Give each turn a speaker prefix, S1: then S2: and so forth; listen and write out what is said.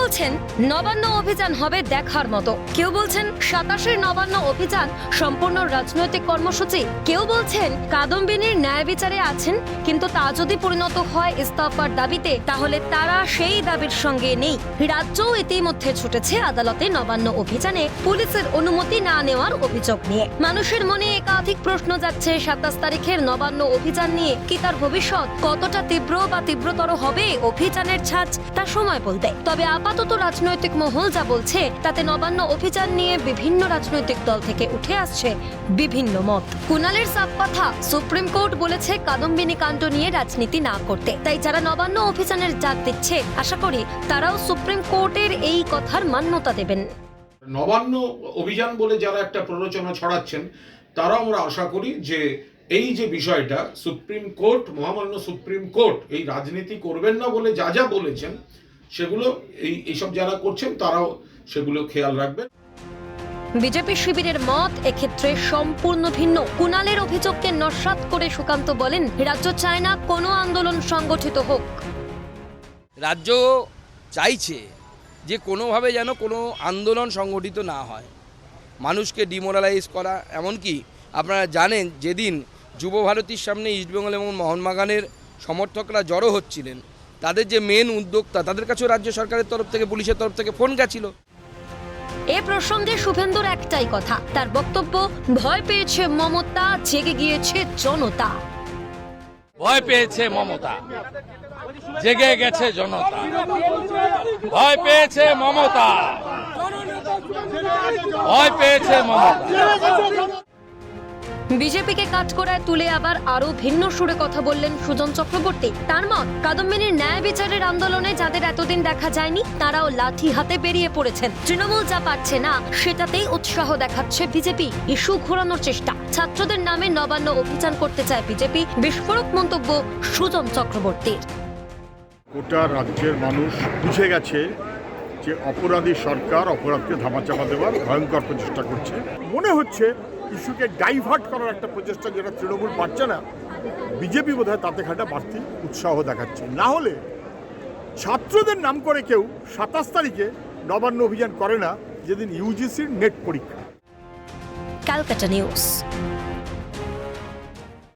S1: বলছেন, নবান্ন অভিযান হবে দেখার মতো। কেউ বলছেন সাতাশের নবান্ন অভিযান সম্পূর্ণ রাজনৈতিক কর্মসূচি। কেউ বলছেন, কাদম্বিনীর ন্যায় বিচারে আছেন, কিন্তু তা যদি পরিণত হয় ইস্তফার দাবিতে, তাহলে তারা সেই দাবির সঙ্গে নেই। রাজ্যও ইতিমধ্যে ছুটেছে আদালতে নবান্ন অভিযানে পুলিশের অনুমতি না নেওয়ার অভিযোগ নিয়ে। মানুষের মনে একাধিক প্রশ্ন যাচ্ছে, সাতাশ তারিখের নবান্ন অভিযান নিয়ে কি তার ভবিষ্যৎ কতটা তীব্র বা তীব্রতর হবে অভিযানের ছাঁচ, তা সময় বলতে তবে আপাতত রাজনৈতিক মহল যা বলছে, তাতে নবান্ন অভিযান নিয়ে বিভিন্ন রাজনৈতিক দল থেকে উঠে আসছে বিভিন্ন মত। কুনালের সাফ কথা, সুপ্রিম কোর্ট বলেছে কাদম্বিনী কাণ্ড নিয়ে রাজনীতি না করতে। তাই যারা নবান্ন অভিযানের ডাক দিচ্ছে, আশা করি তারাও সুপ্রিম কোর্টের এই কথার মান্যতা দেবেন।
S2: নবান্ন অভিযান বলে যারা একটা প্ররোচনা ছড়াচ্ছেন তারা আমরা আশা করি যে এই যে বিষয়টা, সুপ্রিম কোর্ট, মহামান্য সুপ্রিম কোর্ট, এই রাজনীতি করবেন না বলে যা যা বলেছেন সেগুলো এই এইসব যারা করছেন তারাও সেগুলো খেয়াল রাখবেন।
S1: বিজেপি শিবিরের মত এক্ষেত্রে সম্পূর্ণ ভিন্ন। কুনালের অভিযোগকে নস্বাত করে সুকান্ত বলেন রাজ্য চায় না কোনো আন্দোলন সংগঠিত হোক।
S3: রাজ্য চাইছে যে কোনোভাবে যেন কোনো আন্দোলন সংগঠিত না হয়। মানুষকে ডিমোরালাইজ করা এমনকি আপনারা জানেন যেদিন যুব ভারতীর সামনে ইস্টবেঙ্গল এবং মোহনবাগানের সমর্থকরা জড়ো হচ্ছিলেন তাদের যে মেন উদ্যোক্তা তাদের কাছেও রাজ্য সরকারের তরফ থেকে পুলিশের তরফ থেকে ফোন গেছিল।
S1: এ প্রসঙ্গে শুভেন্দুর একটাই কথা তার বক্তব্য ভয় পেয়েছে মমতা জেগে গিয়েছে জনতা।
S4: ভয় পেয়েছে মমতা জেগে গেছে জনতা। ভয় পেয়েছে মমতা ভয় পেয়েছে মমতা।
S1: বিজেপিকে কাঠকড়ায় তুলে আবার আরও ভিন্ন সুরে কথা বললেন সুজন চক্রবর্তী। তার মত, কাদম্বিনীর ন্যায় বিচারের আন্দোলনে যাদের এতদিন দেখা যায়নি, তারাও লাঠি হাতে বেরিয়ে পড়েছেন। তৃণমূল যা পাচ্ছে না, সেটাতেই উৎসাহ দেখাচ্ছে বিজেপি। ইস্যু ঘোরানোর চেষ্টা। ছাত্রদের নামে নবান্ন অভিযান করতে চায় বিজেপি। বিস্ফোরক মন্তব্য সুজন চক্রবর্তীর।
S5: গোটা রাজ্যের মানুষ বুঝে গেছে যে অপরাধী সরকার অপরাধকে ধামাচাপা দেওয়ার ভয়ঙ্কর প্রচেষ্টা করছে। মনে হচ্ছে ইস্যুকে ডাইভার্ট করার একটা প্রচেষ্টা যেটা তৃণমূল পারছে না, বিজেপি বোধহয় তাতে খাটা বাড়তি উৎসাহ দেখাচ্ছে। না হলে ছাত্রদের নাম করে কেউ সাতাশ তারিখে নবান্ন অভিযান করে না, যেদিন ইউজিসির নেট পরীক্ষা।
S1: ক্যালকাটা নিউজ।